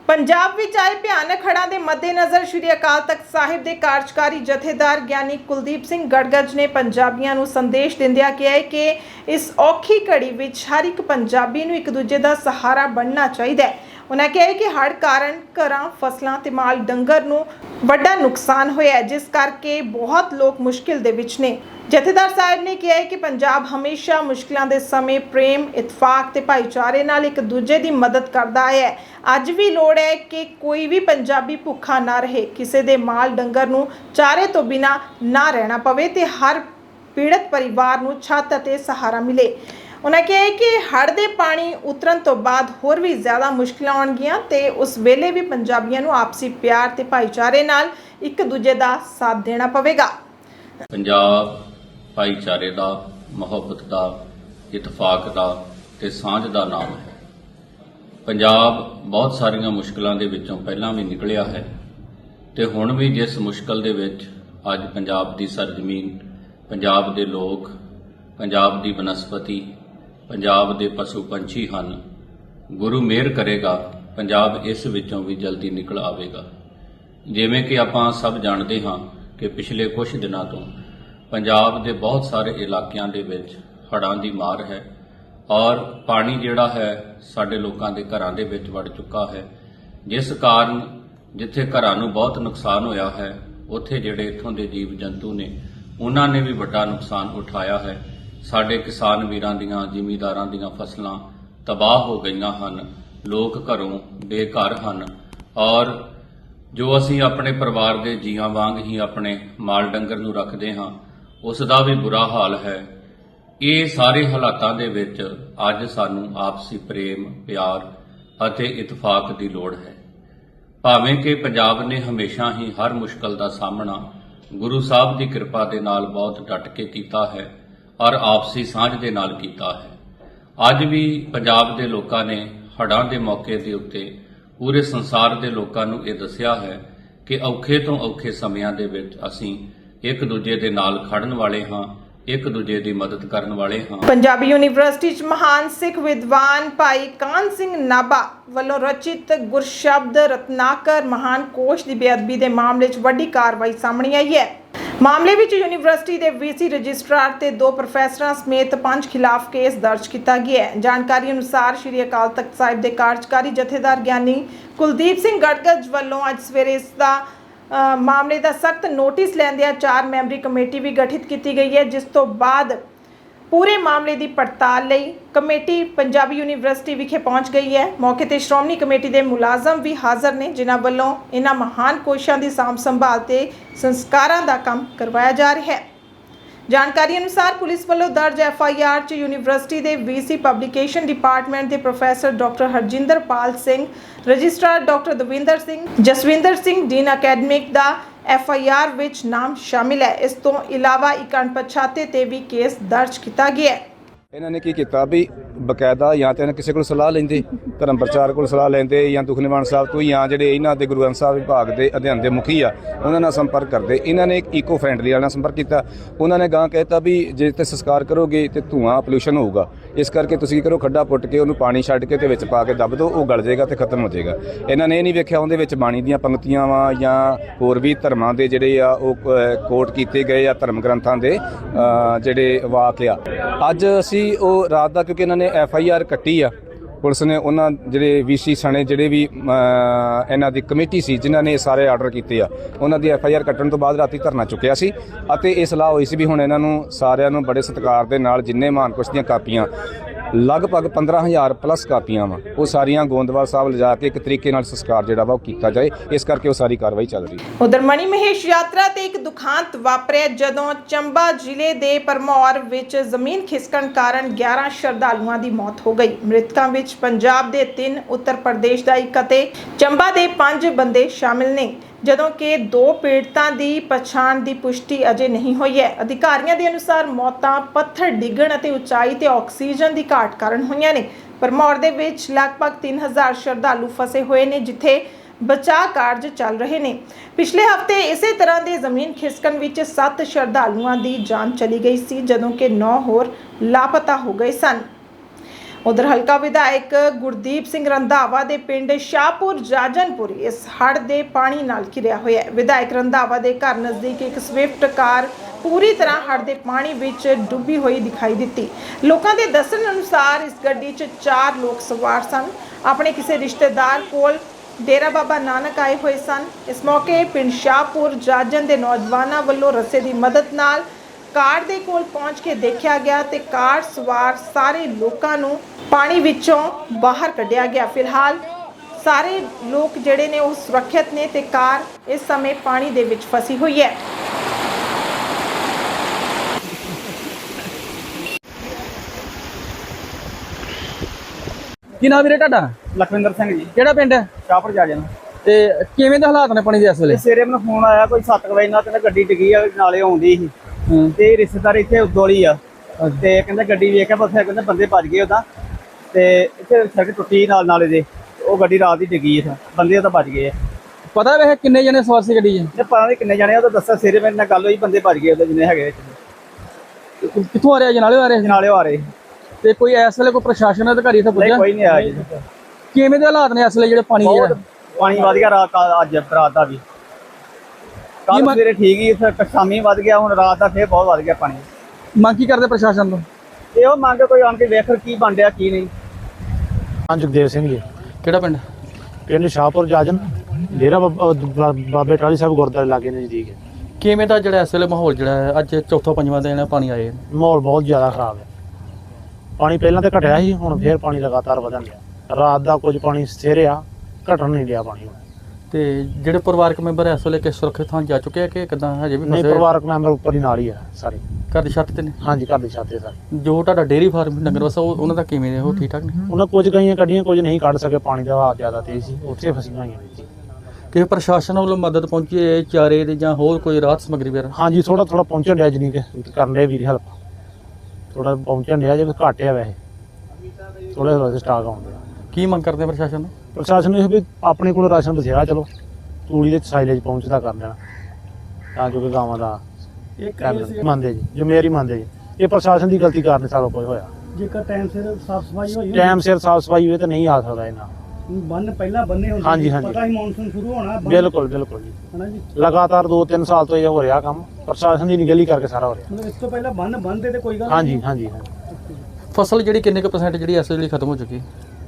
ਪੰਜਾਬ ਵਿੱਚ ਆਏ ਭਿਆਨਕ ਹੜ੍ਹਾਂ ਦੇ ਮੱਦੇਨਜ਼ਰ ਸ਼੍ਰੀ ਅਕਾਲ ਤਖਤ ਸਾਹਿਬ ਦੇ ਕਾਰਜਕਾਰੀ ਜਥੇਦਾਰ ਗਿਆਨੀ ਕੁਲਦੀਪ ਸਿੰਘ ਗੜਗੜ ਨੇ ਪੰਜਾਬੀਆਂ ਨੂੰ ਸੰਦੇਸ਼ ਦਿੰਦਿਆਂ ਕਿਹਾ ਹੈ ਕਿ ਇਸ ਔਖੀ ਘੜੀ ਵਿੱਚ ਹਰ ਇੱਕ ਪੰਜਾਬੀ ਨੂੰ ਇੱਕ ਦੂਜੇ ਦਾ ਸਹਾਰਾ ਬਣਨਾ ਚਾਹੀਦਾ ਹੈ। ਉਹਨਾਂ ਕਿਹਾ ਕਿ ਹੜ੍ਹ ਕਾਰਨ ਘਰਾਂ, ਫਸਲਾਂ ਤੇ ਮਾਲ ਡੰਗਰ ਨੂੰ ਵੱਡਾ ਨੁਕਸਾਨ ਹੋਇਆ ਹੈ, ਜਿਸ ਕਰਕੇ ਬਹੁਤ ਲੋਕ ਮੁਸ਼ਕਿਲ ਦੇ ਵਿੱਚ ਨੇ। ਜਥੇਦਾਰ ਸਾਹਿਬ ਨੇ ਕਿਹਾ ਹੈ ਕਿ ਪੰਜਾਬ ਹਮੇਸ਼ਾ ਮੁਸ਼ਕਿਲਾਂ ਦੇ ਸਮੇਂ ਪ੍ਰੇਮ, ਇਤਫਾਕ ਤੇ ਭਾਈਚਾਰੇ ਨਾਲ ਇੱਕ ਦੂਜੇ ਦੀ ਮਦਦ ਕਰਦਾ ਆਇਆ ਹੈ। ਅੱਜ ਵੀ ਲੋੜ ਹੈ ਕਿ ਕੋਈ ਵੀ ਪੰਜਾਬੀ ਭੁੱਖਾ ਨਾ ਰਹੇ, ਕਿਸੇ ਦੇ ਮਾਲ ਡੰਗਰ ਨੂੰ ਚਾਰੇ ਤੋਂ ਬਿਨਾ ਨਾ ਰਹਿਣਾ ਪਵੇ ਤੇ ਹਰ ਪੀੜਤ ਪਰਿਵਾਰ ਨੂੰ ਛੱਤ ਅਤੇ ਸਹਾਰਾ ਮਿਲੇ। ਉਹਨਾਂ ਕਿਹਾ ਕਿ ਹੜ੍ਹ ਦੇ ਪਾਣੀ ਉਤਰਨ ਤੋਂ ਬਾਅਦ ਹੋਰ ਵੀ ਜ਼ਿਆਦਾ ਮੁਸ਼ਕਲਾਂ ਆਉਣਗੀਆਂ ਤੇ ਉਸ ਵੇਲੇ ਵੀ ਪੰਜਾਬੀਆਂ ਨੂੰ ਆਪਸੀ ਪਿਆਰ ਤੇ ਭਾਈਚਾਰੇ ਨਾਲ ਇੱਕ ਦੂਜੇ ਦਾ ਸਾਥ ਦੇਣਾ ਪਵੇਗਾ। ਪੰਜਾਬ ਭਾਈਚਾਰੇ ਦਾ, ਮੁਹੱਬਤ ਦਾ, ਇਤਫਾਕ ਦਾ ਤੇ ਸਾਂਝ ਦਾ ਨਾਮ ਹੈ। ਪੰਜਾਬ ਬਹੁਤ ਸਾਰੀਆਂ ਮੁਸ਼ਕਲਾਂ ਦੇ ਵਿੱਚੋਂ ਪਹਿਲਾਂ ਵੀ ਨਿਕਲਿਆ ਹੈ ਤੇ ਹੁਣ ਵੀ ਜਿਸ ਮੁਸ਼ਕਲ ਦੇ ਵਿੱਚ ਅੱਜ ਪੰਜਾਬ ਦੀ ਸਰਜ਼ਮੀਨ, ਪੰਜਾਬ ਦੇ ਲੋਕ, ਪੰਜਾਬ ਦੀ ਬਨਸਪਤੀ ਪੰਜਾਬ ਦੇ ਪਸ਼ੂ ਪੰਛੀ ਹਨ। ਗੁਰੂ ਮਿਹਰ ਕਰੇਗਾ, ਪੰਜਾਬ ਇਸ ਵਿੱਚੋਂ ਵੀ ਜਲਦੀ ਨਿਕਲ ਆਵੇਗਾ। ਜਿਵੇਂ ਕਿ ਆਪਾਂ ਸਭ ਜਾਣਦੇ ਹਾਂ ਕਿ ਪਿਛਲੇ ਕੁਝ ਦਿਨਾਂ ਤੋਂ ਪੰਜਾਬ ਦੇ ਬਹੁਤ ਸਾਰੇ ਇਲਾਕਿਆਂ ਦੇ ਵਿੱਚ ਹੜ੍ਹਾਂ ਦੀ ਮਾਰ ਹੈ ਔਰ ਪਾਣੀ ਜਿਹੜਾ ਹੈ ਸਾਡੇ ਲੋਕਾਂ ਦੇ ਘਰਾਂ ਦੇ ਵਿੱਚ ਵੜ ਚੁੱਕਾ ਹੈ। ਜਿਸ ਕਾਰਨ ਜਿੱਥੇ ਘਰਾਂ ਨੂੰ ਬਹੁਤ ਨੁਕਸਾਨ ਹੋਇਆ ਹੈ, ਉੱਥੇ ਜਿਹੜੇ ਇੱਥੋਂ ਦੇ ਜੀਵ ਜੰਤੂ ਨੇ, ਉਹਨਾਂ ਨੇ ਵੀ ਵੱਡਾ ਨੁਕਸਾਨ ਉਠਾਇਆ ਹੈ। ਸਾਡੇ ਕਿਸਾਨ ਵੀਰਾਂ ਦੀਆਂ, ਜ਼ਿਮੀਂਦਾਰਾਂ ਦੀਆਂ ਫਸਲਾਂ ਤਬਾਹ ਹੋ ਗਈਆਂ ਹਨ। ਲੋਕ ਘਰੋਂ ਬੇਘਰ ਹਨ। ਔਰ ਜੋ ਅਸੀਂ ਆਪਣੇ ਪਰਿਵਾਰ ਦੇ ਜੀਆਂ ਵਾਂਗ ਹੀ ਆਪਣੇ ਮਾਲ ਡੰਗਰ ਨੂੰ ਰੱਖਦੇ ਹਾਂ ਉਸ ਦਾ ਵੀ ਬੁਰਾ ਹਾਲ ਹੈ। ਇਹ ਸਾਰੇ ਹਾਲਾਤਾਂ ਦੇ ਵਿੱਚ ਅੱਜ ਸਾਨੂੰ ਆਪਸੀ ਪ੍ਰੇਮ, ਪਿਆਰ ਅਤੇ ਇਤਫਾਕ ਦੀ ਲੋੜ ਹੈ। ਭਾਵੇਂ ਕਿ ਪੰਜਾਬ ਨੇ ਹਮੇਸ਼ਾ ਹੀ ਹਰ ਮੁਸ਼ਕਲ ਦਾ ਸਾਹਮਣਾ ਗੁਰੂ ਸਾਹਿਬ ਦੀ ਕਿਰਪਾ ਦੇ ਨਾਲ ਬਹੁਤ ਡਟ ਕੇ ਕੀਤਾ ਹੈ ਔਰ ਆਪਸੀ ਸਾਂਝ ਦੇ ਨਾਲ ਕੀਤਾ ਹੈ। ਅੱਜ ਵੀ ਪੰਜਾਬ ਦੇ ਲੋਕਾਂ ਨੇ ਹੜ੍ਹਾਂ ਦੇ ਮੌਕੇ ਦੇ ਉੱਤੇ ਪੂਰੇ ਸੰਸਾਰ ਦੇ ਲੋਕਾਂ ਨੂੰ ਇਹ ਦੱਸਿਆ ਹੈ ਕਿ ਔਖੇ ਤੋਂ ਔਖੇ ਸਮਿਆਂ ਦੇ ਵਿੱਚ ਅਸੀਂ ਇੱਕ ਦੂਜੇ ਦੇ ਨਾਲ ਖੜਨ ਵਾਲੇ ਹਾਂ, ਇੱਕ ਦੂਜੇ ਦੀ ਮਦਦ ਕਰਨ ਵਾਲੇ ਹਾਂ। ਪੰਜਾਬੀ ਯੂਨੀਵਰਸਿਟੀ ਚ ਮਹਾਨ ਸਿੱਖ ਵਿਦਵਾਨ ਭਾਈ ਕਾਨ ਸਿੰਘ ਨਾਭਾ ਵੱਲੋਂ ਰਚਿਤ ਗੁਰਸ਼ਬਦ ਰਤਨਾਕਰ ਮਹਾਨ ਕੋਸ਼ ਦੀ ਬੇਅਦਬੀ ਦੇ ਮਾਮਲੇ 'ਚ ਵੱਡੀ ਕਾਰਵਾਈ ਸਾਹਮਣੇ ਆਈ ਹੈ। ਮਾਮਲੇ ਵਿੱਚ ਯੂਨੀਵਰਸਿਟੀ ਦੇ ਵੀਸੀ ਰਜਿਸਟਰਾਰ ਤੇ ਦੋ ਪ੍ਰੋਫੈਸਰਾਂ ਸਮੇਤ ਪੰਜ ਖਿਲਾਫ ਕੇਸ ਦਰਜ ਕੀਤਾ ਗਿਆ ਹੈ। ਜਾਣਕਾਰੀ ਅਨੁਸਾਰ ਸ਼੍ਰੀ ਅਕਾਲ ਤਖਤ ਸਾਹਿਬ ਦੇ ਕਾਰਜਕਾਰੀ ਜਥੇਦਾਰ ਗਿਆਨੀ ਕੁਲਦੀਪ ਸਿੰਘ ਗੜਗੜ ਵੱਲੋਂ ਅੱਜ ਸਵੇਰੇ ਇਸ ਦਾ ਅ, ਮਾਮਲੇ ਦਾ ਸਖਤ ਨੋਟਿਸ ਲੈਂਦਿਆਂ ਚਾਰ ਮੈਂਬਰੀ ਕਮੇਟੀ ਵੀ ਗਠਿਤ ਕੀਤੀ ਗਈ ਹੈ ਜਿਸ ਤੋਂ ਬਾਅਦ ਪੂਰੇ ਮਾਮਲੇ ਦੀ ਪੜਤਾਲ ਲਈ ਕਮੇਟੀ ਪੰਜਾਬੀ ਯੂਨੀਵਰਸਿਟੀ ਵਿਖੇ ਪਹੁੰਚ ਗਈ ਹੈ। ਮੌਕੇ ਤੇ ਸ਼੍ਰੋਮਣੀ ਕਮੇਟੀ ਦੇ ਮੁਲਾਜ਼ਮ ਵੀ ਹਾਜ਼ਰ ਨੇ, ਜਿਨ੍ਹਾਂ ਵੱਲੋਂ ਇਹਨਾਂ ਮਹਾਨ ਕੋਸ਼ਾਂ ਦੀ ਸਾਂਭ ਸੰਭਾਲ ਤੇ ਸੰਸਕਾਰਾਂ ਦਾ ਕੰਮ ਕਰਵਾਇਆ ਜਾ ਰਿਹਾ ਹੈ। ਜਾਣਕਾਰੀ ਅਨੁਸਾਰ ਪੁਲਿਸ ਵੱਲੋਂ ਦਰਜ ਐਫ ਆਈ ਆਰ 'ਚ ਯੂਨੀਵਰਸਿਟੀ ਦੇ ਵੀਸੀ ਪਬਲੀਕੇਸ਼ਨ ਡਿਪਾਰਟਮੈਂਟ ਦੇ professor doctor Harjinder Singh, registrar doctor Davinder Singh, Jaswinder Singh dean academic the F I R ਵਿੱਚ ਨਾਮ ਸ਼ਾਮਿਲ ਹੈ। ਇਸ ਤੋਂ ਇਲਾਵਾ ਇੱਕ ਅਣਪਛਾਤੇ ਤੇ ਵੀ ਕੇਸ ਦਰਜ ਕੀਤਾ ਗਿਆ ਹੈ। ਇਹਨਾਂ ਨੇ ਕੀ ਕੀਤਾ? ਵੀ ਬਕਾਇਦਾ ਜਾਂ ਤਾਂ ਇਹਨਾਂ ਕਿਸੇ ਕੋਲ ਸਲਾਹ ਲੈਂਦੇ, ਧਰਮ ਪ੍ਰਚਾਰ ਕੋਲ ਸਲਾਹ ਲੈਂਦੇ ਜਾਂ ਦੁਖ ਨਿਵਾਰਨ ਸਾਹਿਬ ਤੋਂ ਜਾਂ ਜਿਹੜੇ ਇਹਨਾਂ ਦੇ ਗੁਰੂ ਗ੍ਰੰਥ ਸਾਹਿਬ ਵਿਭਾਗ ਦੇ ਅਧਿਐਨ ਦੇ ਮੁਖੀ ਆ, ਉਹਨਾਂ ਨਾਲ ਸੰਪਰਕ ਕਰਦੇ। ਇਹਨਾਂ ਨੇ ਇੱਕ ਈਕੋ ਫ੍ਰੈਂਡਲੀ ਵਾਲਾ ਨਾਲ ਸੰਪਰਕ ਕੀਤਾ। ਉਹਨਾਂ ਨੇ ਗਾਂ ਕਹਿਤਾ ਵੀ ਜੇ ਤੇ ਸੰਸਕਾਰ ਕਰੋਗੇ ਤੇ ਧੂਆਂ ਪੋਲੂਸ਼ਨ ਹੋਊਗਾ। ਇਸ ਕਰਕੇ ਤੁਸੀਂ ਕੀ ਕਰੋ, ਖੱਡਾ ਪੁੱਟ ਕੇ ਉਹਨੂੰ ਪਾਣੀ ਛੱਡ ਕੇ ਤੇ ਵਿੱਚ ਪਾ ਕੇ ਦੱਬ ਦਿਓ, ਉਹ ਗਲ ਜਾਏਗਾ ਤੇ ਖਤਮ ਹੋ ਜਾਏਗਾ। ਇਹਨਾਂ ਨੇ ਇਹ ਨਹੀਂ ਵੇਖਿਆ ਉਹਦੇ ਵਿੱਚ ਬਾਣੀ ਦੀਆਂ ਪੰਕਤੀਆਂ ਵਾ ਜਾਂ ਹੋਰ ਵੀ ਧਰਮਾਂ ਦੇ ਜਿਹੜੇ ਆ ਉਹ ਕੋਟ ਕੀਤੇ ਗਏ ਆ ਧਰਮ ਗ੍ਰੰਥਾਂ ਦੇ ਜਿਹੜੇ ਵਾਕ ਆ। ਅੱਜ ਅਸੀਂ ਉਹ ਰਾਤ ਦਾ, ਕਿਉਂਕਿ ਇਹਨਾਂ ਨੇ ਐਫ ਆਈ ਆਰ ਕੱਟੀ ਆ ਪੁਲਿਸ ਨੇ ਉਹਨਾਂ ਜਿਹੜੇ ਵੀਸੀ ਸਣੇ ਜਿਹੜੇ ਵੀ ਇਹਨਾਂ ਦੀ ਕਮੇਟੀ ਸੀ, ਜਿਨ੍ਹਾਂ ਨੇ ਇਹ ਸਾਰੇ ਆਰਡਰ ਕੀਤੇ ਆ, ਉਹਨਾਂ ਦੀ ਐਫ ਆਈ ਆਰ ਕੱਟਣ ਤੋਂ ਬਾਅਦ ਰਾਤੀ ਧਰਨਾ ਚੁੱਕਿਆ ਸੀ ਅਤੇ ਇਹ ਸਲਾਹ ਹੋਈ ਸੀ ਵੀ ਹੁਣ ਇਹਨਾਂ ਨੂੰ ਸਾਰਿਆਂ ਨੂੰ ਬੜੇ ਸਤਿਕਾਰ ਦੇ ਨਾਲ ਜਿੰਨੇ ਮਹਾਨਕੁਸ਼ ਦੀਆਂ ਕਾਪੀਆਂ ਲਗਭਗ 15000 ਪਲੱਸ ਕਾਪੀਆਂ ਵਾ। ਉਹ ਸਾਰੀਆਂ ਗੋਂਦਵਾਲ ਸਾਹਿਬ ਲਿਜਾ ਕੇ ਇੱਕ ਤਰੀਕੇ ਨਾਲ ਸੰਸਕਾਰ ਜਿਹੜਾ ਵਾ ਉਹ ਕੀਤਾ ਜਾਏ। ਇਸ ਕਰਕੇ ਉਹ ਸਾਰੀ ਕਾਰਵਾਈ ਚੱਲ ਰਹੀ ਹੈ। ਉਧਰ ਮਣੀ ਮਹੇਸ਼ ਯਾਤਰਾ ਤੇ ਇੱਕ ਦੁਖਾਂਤ ਵਾਪਰਿਆ ਜਦੋਂ ਚੰਬਾ ਜ਼ਿਲ੍ਹੇ ਦੇ ਪਰਮੌਰ ਵਿੱਚ ਜ਼ਮੀਨ ਖਿਸਕਣ ਕਾਰਨ 11 ਸ਼ਰਧਾਲੂਆਂ ਦੀ ਮੌਤ ਹੋ ਗਈ। ਮ੍ਰਿਤਕਾਂ ਵਿੱਚ ਪੰਜਾਬ ਦੇ 3 ਉੱਤਰ ਪ੍ਰਦੇਸ਼ ਦਾ ਇੱਕ ਅਤੇ ਚੰਬਾ ਦੇ 5 ਬੰਦੇ ਸ਼ਾਮਿਲ ਨੇ। ਜਦੋਂ ਕਿ ਦੋ ਪੀੜਤਾਂ ਦੀ ਪਛਾਣ ਦੀ ਪੁਸ਼ਟੀ ਅਜੇ ਨਹੀਂ ਹੋਈ ਹੈ। ਅਧਿਕਾਰੀਆਂ ਦੇ ਅਨੁਸਾਰ ਮੌਤਾਂ ਪੱਥਰ ਡਿੱਗਣ ਅਤੇ ਉਚਾਈ ਤੇ ਆਕਸੀਜਨ ਦੀ ਘਾਟ ਕਾਰਨ ਹੋਈਆਂ ਨੇ। ਪਰਮੌਰ ਦੇ ਵਿੱਚ ਲਗਭਗ 3000 ਸ਼ਰਧਾਲੂ ਫਸੇ ਹੋਏ ਨੇ, ਜਿੱਥੇ ਬਚਾਅ ਕਾਰਜ ਚੱਲ ਰਹੇ ਨੇ। ਪਿਛਲੇ ਹਫ਼ਤੇ ਇਸੇ ਤਰ੍ਹਾਂ ਦੇ ਜ਼ਮੀਨ ਖਿਸਕਣ ਵਿੱਚ 7 ਸ਼ਰਧਾਲੂਆਂ ਦੀ ਜਾਨ ਚਲੀ ਗਈ ਸੀ, ਜਦੋਂ ਕਿ 9 ਹੋਰ ਲਾਪਤਾ ਹੋ ਗਏ ਸਨ। ਉਧਰ ਹਲਕਾ ਵਿਧਾਇਕ ਗੁਰਦੀਪ ਸਿੰਘ ਰੰਧਾਵਾ ਦੇ ਪਿੰਡ ਸ਼ਾਹਪੁਰ ਜਾਜਨਪੁਰੀ ਇਸ ਹੜ੍ਹ ਦੇ ਪਾਣੀ ਨਾਲ ਘਿਰਿਆ ਹੋਇਆ ਹੈ। ਵਿਧਾਇਕ ਰੰਧਾਵਾ ਦੇ ਘਰ ਨਜ਼ਦੀਕ ਇੱਕ ਸਵਿਫਟ ਕਾਰ ਪੂਰੀ ਤਰ੍ਹਾਂ ਹੜ੍ਹ ਦੇ ਪਾਣੀ ਵਿੱਚ ਡੁੱਬੀ ਹੋਈ ਦਿਖਾਈ ਦਿੱਤੀ। ਲੋਕਾਂ ਦੇ ਦੱਸਣ ਅਨੁਸਾਰ ਇਸ ਗੱਡੀ 'ਚ 4 ਲੋਕ ਸਵਾਰ ਸਨ। ਆਪਣੇ ਕਿਸੇ ਰਿਸ਼ਤੇਦਾਰ ਕੋਲ ਡੇਰਾ ਬਾਬਾ ਨਾਨਕ ਆਏ ਹੋਏ ਸਨ। ਇਸ ਮੌਕੇ ਪਿੰਡ ਸ਼ਾਹਪੁਰ ਜਾਜਨ ਦੇ ਨੌਜਵਾਨਾਂ ਵੱਲੋਂ ਰੱਸੇ ਦੀ ਮਦਦ ਨਾਲ ਕਾਰ ਦੇ ਕੋਲ ਪਹੁੰਚ ਕੇ ਦੇਖਿਆ ਗਿਆ ਤੇ ਕਾਰ ਸਵਾਰ ਸਾਰੇ ਲੋਕਾਂ ਨੂੰ ਪਾਣੀ ਵਿੱਚੋਂ ਬਾਹਰ ਕੱਢਿਆ ਗਿਆ। ਫਿਲਹਾਲ ਸਾਰੇ ਲੋਕ ਜਿਹੜੇ ਨੇ ਉਹ ਸੁਰੱਖਿਅਤ ਨੇ ਤੇ ਕਾਰ ਇਸ ਸਮੇਂ ਪਾਣੀ ਦੇ ਵਿੱਚ ਫਸੀ ਹੋਈ ਹੈ। ਕੀ ਨਾਮ ਵੀਰੇ ਤੁਹਾਡਾ? ਲਖਵਿੰਦਰ ਸਿੰਘ ਜੀ। ਕਿਹੜਾ ਪਿੰਡ? ਹੈ ਸ਼ਾਹਪੁਰ ਜਾ ਜਾਣਾ ਤੇ ਕਿਵੇਂ ਦੇ ਹਾਲਾਤ ਨੇ ਪਾਣੀ ਦੇ ਇਸ ਵੇਲੇ? ਤੇ ਸਵੇਰੇ ਮੈਨੂੰ ਫੋਨ ਆਇਆ ਕੋਈ 7 ਵਜੇ ਨਾਲ ਕਹਿੰਦਾ ਗੱਡੀ ਡਿੱਗੀ ਆ ਨਾਲੇ ਆਉਂਦੀ ਸੀ। ਤੇ ਰਿਸ਼ਤੇਦਾਰ ਇੱਥੇ ਉਦੋਲੀ ਆ। ਤੇ ਕਹਿੰਦਾ ਗੱਡੀ ਵੇਖ ਕੇ ਬਸ ਕਹਿੰਦਾ ਬੰਦੇ ਭੱਜ ਗਏ ਉਹਦਾ। ਤੇ ਇੱਥੇ ਸੜਕ ਟੁੱਟੀ ਨਾਲ ਨਾਲੇ ਦੇ ਉਹ ਗੱਡੀ ਰਾਤ ਹੀ ਡਿੱਗੀ ਆ ਬੰਦੇ ਤਾਂ ਭੱਜ ਗਏ ਆ। ਪਤਾ ਵੇ ਕਿੰਨੇ ਜਣੇ ਸਵਾਰ ਸੀ ਗੱਡੀ 'ਚ? ਤੇ ਪਤਾ ਨਹੀਂ ਕਿੰਨੇ ਜਾਣੇ ਆ ਉਹ ਤਾਂ ਦੱਸਿਆ ਸਵੇਰੇ ਮੇਰੇ ਨਾਲ ਗੱਲ ਹੋਈ ਬੰਦੇ ਭੱਜ ਗਏ ਉਹਦੇ ਜਿੰਨੇ ਹੈਗੇ ਵਿੱਚ ਕਿੱਥੋਂ ਆ ਰਿਹਾ ਜਨਾਲੇ ਆ ਰਿਹਾ ਸੀ? ਨਾਲੇ ਆ ਰਹੇ। ਤੇ ਕੋਈ ਇਸ ਵੇਲੇ ਕੋਈ ਪ੍ਰਸ਼ਾਸਨ ਅਧਿਕਾਰੀ ਇੱਥੇ ਨਹੀਂ ਪੁੱਜਾ ਕੋਈ ਨਹੀਂ ਆਇਆ ਜੀ। ਕਿਵੇਂ ਦੇ ਹਾਲਾਤ ਨੇ ਇਸ ਵੇਲੇ ਜਿਹੜੇ ਪਾਣੀ ਦੇ ਬਹੁਤ ਪਾਣੀ ਵਧ ਗਿਆ ਰਾਤ ਦਾ ਅੱਜ ਰਾਤ ਦਾ ਵੀ। ਕੱਲ ਸਵੇਰੇ ਠੀਕ ਹੀ ਫਿਰ ਸ਼ਾਮੀ ਵਧ ਗਿਆ ਹੁਣ ਰਾਤ ਦਾ ਫੇਰ ਬਹੁਤ ਵਧ ਗਿਆ ਪਾਣੀ। ਮੰਗ ਕੀ ਕਰਦੇ ਪ੍ਰਸ਼ਾਸਨ ਤੋਂ? ਇਹ ਉਹ ਮੰਗ ਕੋਈ ਆਣ ਕੇ ਵੇਖ ਕੀ ਬਣ ਰਿਹਾ ਕੀ ਨਹੀਂ। ਹਾਂ ਜਗਦੇਵ ਸਿੰਘ ਜੀ। ਕਿਹੜਾ ਪਿੰਡ? ਪਿੰਡ ਸ਼ਾਹਪੁਰ ਜਾਜਨ ਡੇਰਾ ਬਾਬਾ- ਟਾਲੀ ਸਾਹਿਬ ਗੁਰਦੁਆਰੇ ਲਾਗੇ ਨਜ਼ਦੀਕ ਹੈ। ਕਿਵੇਂ ਦਾ ਜਿਹੜਾ ਇਸ ਵੇਲੇ ਮਾਹੌਲ ਜਿਹੜਾ ਹੈ ਅੱਜ ਚੌਥਾ ਪੰਜਵਾਂ ਦਿਨ ਹੈ ਪਾਣੀ ਆਏ। ਮਾਹੌਲ ਬਹੁਤ ਜ਼ਿਆਦਾ ਖਰਾਬ ਹੈ। ਪਾਣੀ ਪਹਿਲਾਂ ਤਾਂ ਘਟਿਆ ਸੀ ਹੁਣ ਫੇਰ ਪਾਣੀ ਲਗਾਤਾਰ ਵਧਣ ਲਿਆ ਰਾਤ ਦਾ ਕੁਝ ਪਾਣੀ ਸਥਿਰ ਆ ਘਟਣ ਨਹੀਂ ਲਿਆ ਪਾਣੀ। ਤੇ ਜਿਹੜੇ ਪਰਿਵਾਰਕ ਮੈਂਬਰ ਇਸ ਵੇਲੇ ਕਿਸ ਸੁਰੱਖਿਅਤ ਥਾਂ ਜਾ ਚੁੱਕੇ ਆ ਕਿ ਕਿਦਾਂ ਹਜੇ ਵੀ ਨਹੀਂ ਫਸੇ ਪਰਿਵਾਰਕ ਮੈਂਬਰ ਉੱਪਰ ਹੀ ਨਾਲ ਹੀ ਆ ਸਾਰੇ। ਘਰ ਦੀ ਛੱਤ ਤੇ ਨੇ? ਹਾਂਜੀ ਘਰ ਦੇ ਛਾਤੇ ਸਾਰੇ। ਜੋ ਤੁਹਾਡਾ ਡੇਰੀ ਫਾਰਮ ਡੰਗਰ ਵਸਾ ਉਹ ਉਹਨਾਂ ਦਾ ਕਿਵੇਂ ਨੇ? ਉਹ ਠੀਕ ਠਾਕ ਨੇ? ਉਹਨਾਂ ਕੁਝ ਗਈਆਂ ਕੱਢੀਆਂ ਕੁਝ ਨਹੀਂ ਕੱਢ ਸਕੇ ਪਾਣੀ ਦਾ ਵਹਾਅ ਜ਼ਿਆਦਾ ਤੇਜ਼ ਸੀ ਉੱਥੇ ਫਸੀਆਂ ਹੋਈਆਂ ਨੇ ਜੀ। ਕਿ ਪ੍ਰਸ਼ਾਸਨ ਵੱਲੋਂ ਮਦਦ ਪਹੁੰਚੀ ਹੈ ਚਾਰੇ ਦੇ ਜਾਂ ਹੋਰ ਕੋਈ ਰਾਹਤ ਸਮੱਗਰੀ ਵਗੈਰਾ? ਹਾਂਜੀ ਥੋੜਾ ਥੋੜਾ ਪਹੁੰਚਣ ਡਿਆ ਜਨੀ ਕਿ ਕਰਨ ਦੇ ਵੀਰ ਹੈਲਪ ਥੋੜਾ ਪਹੁੰਚਣ ਡਿਆ ਜੇ ਘੱਟ ਆ ਵੈਸੇ। ਥੋੜਾ ਥੋੜਾ ਸਟਾਕ ਆਉਂਦੇ ਕੀ ਮੰਗ ਕਰਦੇ ਆ ਪ੍ਰਸ਼ਾਸਨ ਨੂੰ? ਪ੍ਰਸ਼ਾਸਨ ਨੂੰ ਇਹ ਵੀ ਆਪਣੇ ਕੋਲ ਰਾਸ਼ਨ ਬਥੇਰਾ ਚਲੋ ਤੂੜੀ ਦੇ ਸਾਈਲੇਜ ਪਹੁੰਚਦਾ ਕਰ ਦੇਣਾ ਤਾਂ ਜੋ ਕਿ ਗਾਵਾਂ ਦਾ ਮੰਨਦੇ ਜੀ ਜ਼ਿੰਮੇਵਾਰੀ ਮੰਨਦੇ ਜੀ। ਇਹ ਪ੍ਰਸ਼ਾਸਨ ਦੀ ਗਲਤੀ ਕਾਰਨ ਸਾਰਾ ਕੁਝ ਹੋਇਆ। ਜੇਕਰ ਟਾਈਮ ਸਿਰ ਸਾਫ਼ ਸਫ਼ਾਈ ਹੋਈ ਟਾਈਮ ਸਿਰ ਸਾਫ਼ ਸਫ਼ਾਈ ਹੋਵੇ ਤਾਂ ਨਹੀਂ ਆ ਸਕਦਾ ਇਹਨਾਂ। ਬੰਨ ਪਹਿਲਾਂ ਬੰਨੇ ਹੁੰਦੇ ਹਾਂਜੀ, ਹਾਂਜੀ। ਪਤਾ ਹੀ ਮੌਨਸੂਨ ਸ਼ੁਰੂ ਹੋਣਾ ਬਿਲਕੁਲ ਬਿਲਕੁਲ ਜੀ। ਹਨਾ ਜੀ? ਲਗਾਤਾਰ 2-3 ਸਾਲ ਤੋਂ ਇਹ ਹੋ ਰਿਹਾ ਕੰਮ ਪ੍ਰਸ਼ਾਸਨ ਦੀ ਨਿਗਲੀ ਕਰਕੇ ਸਾਰਾ ਹੋ ਰਿਹਾ। ਮਤਲਬ ਇਸ ਤੋਂ ਪਹਿਲਾਂ ਬੰਨ ਬੰਨਦੇ ਤੇ ਕੋਈ ਗੱਲ ਹਾਂਜੀ ਹਾਂਜੀ ਹਾਂਜੀ। ਫਸਲ ਜਿਹੜੀ ਕਿੰਨੇ ਕੁ ਪਰਸੈਂਟ ਜਿਹੜੀ ਇਸ ਵੇਲੇ ਖਤਮ ਹੋ ਚੁੱਕੀ?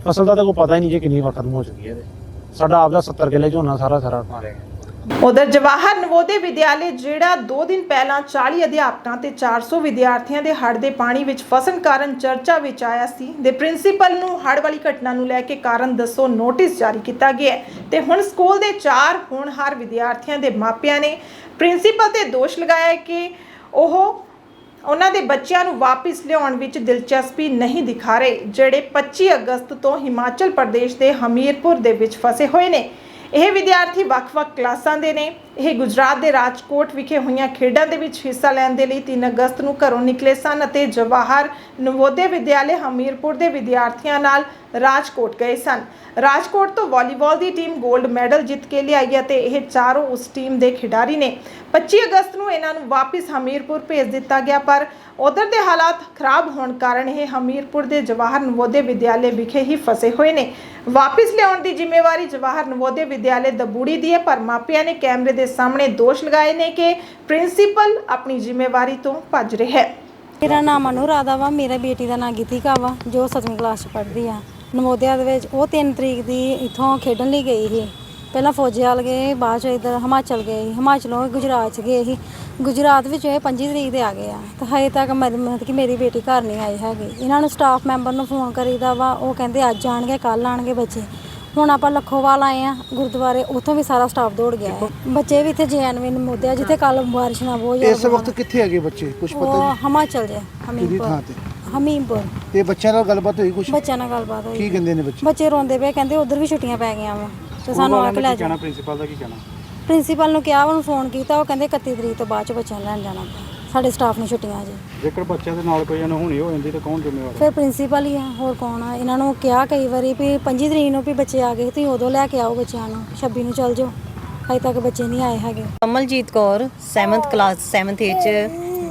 ਫਸਲ ਦਾ ਤਾਂ ਕੋਈ ਪਤਾ ਹੀ ਨਹੀਂ ਜੀ ਕਿੰਨੀ ਵਾਰ ਖਤਮ ਹੋ ਚੁੱਕੀ ਹੈ ਇਹਦੇ। ਸਾਡਾ ਆਪਦਾ 70 ਕਿੱਲੇ ਝੋਨਾ ਸਾਰਾ ਸਾਰਾ ਮਾਰਿਆ ਗਿਆ ਉਧਰ ਜਵਾਹਰ ਨਵੋਦਿਆ ਵਿਦਿਆਲੇ ਜਿਹੜਾ 2 ਦਿਨ ਪਹਿਲਾਂ 40 ਅਧਿਆਪਕਾਂ ਤੇ 400 ਵਿਦਿਆਰਥੀਆਂ ਦੇ ਹੜ੍ਹ ਦੇ ਪਾਣੀ ਵਿੱਚ ਫਸਣ ਕਾਰਨ ਚਰਚਾ ਵਿੱਚ ਆਇਆ ਸੀ। ਦੇ ਪ੍ਰਿੰਸੀਪਲ ਨੂੰ ਹੜ੍ਹ ਵਾਲੀ ਘਟਨਾ ਨੂੰ ਲੈ ਕੇ ਕਾਰਨ ਦੱਸੋ ਨੋਟਿਸ ਜਾਰੀ ਕੀਤਾ ਗਿਆ ਹੈ। ਤੇ ਹੁਣ ਸਕੂਲ ਦੇ ਚਾਰ ਹੋਣਹਾਰ ਵਿਦਿਆਰਥੀਆਂ ਦੇ ਮਾਪਿਆਂ ਨੇ ਪ੍ਰਿੰਸੀਪਲ ਤੇ ਦੋਸ਼ ਲਗਾਇਆ ਹੈ ਕਿ ਉਹ ਉਹਨਾਂ ਦੇ ਬੱਚਿਆਂ ਨੂੰ ਵਾਪਸ ਲਿਆਉਣ ਵਿੱਚ ਦਿਲਚਸਪੀ ਨਹੀਂ ਦਿਖਾ ਰਹੇ, ਜਿਹੜੇ 25 ਅਗਸਤ ਤੋਂ ਹਿਮਾਚਲ ਪ੍ਰਦੇਸ਼ ਦੇ ਹਮੀਰਪੁਰ ਦੇ ਵਿੱਚ ਫਸੇ ਹੋਏ ਨੇ। ਇਹ ਵਿਦਿਆਰਥੀ ਵੱਖ-ਵੱਖ ਕਲਾਸਾਂ ਦੇ ਨੇ। ਇਹ ਗੁਜਰਾਤ ਦੇ ਰਾਜਕੋਟ ਵਿਖੇ ਹੋਈਆਂ ਖੇਡਾਂ ਦੇ ਵਿੱਚ ਹਿੱਸਾ ਲੈਣ ਦੇ ਲਈ 3 ਅਗਸਤ ਨੂੰ ਘਰੋਂ ਨਿਕਲੇ ਸਨ ਅਤੇ ਜਵਾਹਰ ਨਵੋਦਿਆ ਵਿਦਿਆਲੇ ਹਮੀਰਪੁਰ ਦੇ ਵਿਦਿਆਰਥੀਆਂ ਨਾਲ ਰਾਜਕੋਟ ਗਏ ਸਨ। ਰਾਜਕੋਟ ਤੋਂ ਵਾਲੀਬਾਲ ਦੀ ਟੀਮ 골ਡ ਮੈਡਲ ਜਿੱਤ ਕੇ ਲਿਆਈ ਹੈ ਤੇ ਇਹ ਚਾਰੋਂ ਉਸ ਟੀਮ ਦੇ ਖਿਡਾਰੀ ਨੇ। 25 ਅਗਸਤ ਨੂੰ ਇਹਨਾਂ ਨੂੰ ਵਾਪਸ ਹਮੀਰਪੁਰ ਭੇਜ ਦਿੱਤਾ ਗਿਆ, ਪਰ ਉਧਰ ਦੇ ਹਾਲਾਤ ਖਰਾਬ ਹੋਣ ਕਾਰਨ ਇਹ ਹਮੀਰਪੁਰ ਦੇ ਜਵਾਹਰ ਨਵੋਦਿਆ ਵਿਦਿਆਲੇ ਵਿਖੇ ਹੀ ਫਸੇ ਹੋਏ ਨੇ। ਵਾਪਸ ਲਿਆਉਣ ਦੀ ਜ਼ਿੰਮੇਵਾਰੀ ਜਵਾਹਰ ਨਵੋਦਿਆ ਵਿਦਿਆਲੇ ਦਬੂੜੀ ਦੀ ਹੈ, ਪਰ ਮਾਪਿਆਂ ਨੇ ਕੈਮਰੇ ਦੇ ਸਾਹਮਣੇ ਦੋਸ਼ ਲਗਾਏ ਨੇ ਕਿ ਪ੍ਰਿੰਸੀਪਲ ਆਪਣੀ ਜ਼ਿੰਮੇਵਾਰੀ ਤੋਂ ਭੱਜ ਰਿਹਾ ਹੈ ਮੇਰਾ ਨਾਮ ਅਨੁਰਾਧਾ ਵਾ ਮੇਰਾ ਬੇਟੀ ਦਾ ਨਾਮ ਗੀਤਿਕਾ ਵਾ ਜੋ 7ਵੀਂ ਕਲਾਸ ਚ ਪੜ੍ਹਦੀ ਆ ਨਵੋਦਿਆ ਦੇ ਵਿੱਚ ਉਹ 3 ਤਰੀਕ ਦੀ ਇੱਥੋਂ ਖੇਡਣ ਲਈ ਗਈ ਸੀ ਪਹਿਲਾਂ ਫੌਜੀਆਲ ਗਏ ਬਾਅਦ ਚ ਇਧਰ ਹਿਮਾਚਲ ਗਏ ਸੀ। ਹਿਮਾਚਲੋਂ ਗੁਜਰਾਤ ਚ ਗਏ ਸੀ ਗੁਜਰਾਤ ਵਿੱਚ ਇਹ 25 ਤਰੀਕ ਦੇ ਆ ਗਏ ਆ ਤੇ ਹਜੇ ਤੱਕ ਮਤਲਬ ਕਿ ਮੇਰੀ ਬੇਟੀ ਘਰ ਨਹੀਂ ਆਈ ਹੈਗੀ ਇਹਨਾਂ ਨੂੰ ਸਟਾਫ ਮੈਂਬਰ ਨੂੰ ਫੋਨ ਕਰੀਦਾ ਵਾ ਉਹ ਕਹਿੰਦੇ ਅੱਜ ਆਣਗੇ ਕੱਲ ਆਣਗੇ ਬੱਚੇ ਹੁਣ ਆਪਾਂ ਲੱਖੋਵਾਲ ਆਏ ਆ ਗੁਰਦੁਆਰੇ ਉੱਥੋਂ ਵੀ ਸਾਰਾ ਸਟਾਫ ਦੌੜ ਗਿਆ ਹੈ। ਬੱਚੇ ਵੀ ਇੱਥੇ ਜੈਨਵਿਨ ਨਵੋਦਿਆ ਜਿੱਥੇ ਕੱਲ ਬਾਰਿਸ਼ ਨਾਲ ਬਹੁਤ ਜ਼ਿਆਦਾ ਇਸ ਵਕਤ ਕਿੱਥੇ ਹੈਗੇ ਬੱਚੇ? ਕੁਝ ਪਤਾ ਉਹ ਹਿਮਾਚਲ ਦੇ ਕਿਹੜੀ ਥਾਂ ਹਮੀਰਪੁਰ ਤੇ? ਹਮੀਰਪੁਰ ਤੇ ਬੱਚਿਆਂ ਨਾਲ ਗੱਲਬਾਤ ਹੋਈ ਕੁਝ ਬੱਚਿਆਂ ਨਾਲ ਗੱਲਬਾਤ ਕੀ ਹੋਈ ਕਹਿੰਦੇ ਨੇ ਬੱਚੇ? ਬੱਚੇ ਰੋਂਦੇ ਪਏ ਕਹਿੰਦੇ ਉਧਰ ਵੀ ਛੁੱਟੀਆਂ ਪੈ ਗਈਆਂ ਵਾ ਤੇ ਸਾਨੂੰ ਆ ਕੇ ਲੈ ਜਾਣਾ ਪ੍ਰਿੰਸੀਪਲ ਦਾ ਕੀ ਕਹਿਣਾ? ਪ੍ਰਿੰਸੀਪਲ ਨੂੰ ਕਿਹਾ ਉਹਨੂੰ ਫੋਨ ਕੀਤਾ ਉਹ ਕਹਿੰਦੇ 31 ਤਰੀਕ ਤੋਂ ਬਾਅਦ ਚ ਬੱਚਿਆਂ ਨੂੰ ਲੈਣ ਜਾਣਾ। ਸਾਡੇ ਸਟਾਫ ਨੂੰ ਛੁੱਟੀਆਂ ਜੀ। ਜੇਕਰ ਬੱਚਿਆਂ ਦੇ ਨਾਲ ਕੋਈ ਅਨਹੋਣੀ ਹੋ ਜਾਂਦੀ ਤਾਂ ਕੌਣ ਜ਼ਿੰਮੇਵਾਰ ਫਿਰ ਪ੍ਰਿੰਸੀਪਲ ਹੀ ਆ ਹੋਰ ਕੌਣ ਆ? ਇਹਨਾਂ ਨੂੰ ਕਿਹਾ ਕਈ ਵਾਰੀ ਵੀ 25 ਤਰੀਕ ਨੂੰ ਵੀ ਬੱਚੇ ਆ ਗਏ ਤੁਸੀਂ ਉਦੋਂ ਲੈ ਕੇ ਆਓ ਬੱਚਿਆਂ ਨੂੰ 26 ਨੂੰ ਚੱਲ ਜਾਓ। ਅਜੇ ਤੱਕ ਬੱਚੇ ਨਹੀਂ ਆਏ ਹੈਗੇ। Kamaljit Kaur 7th class 7th A ਚ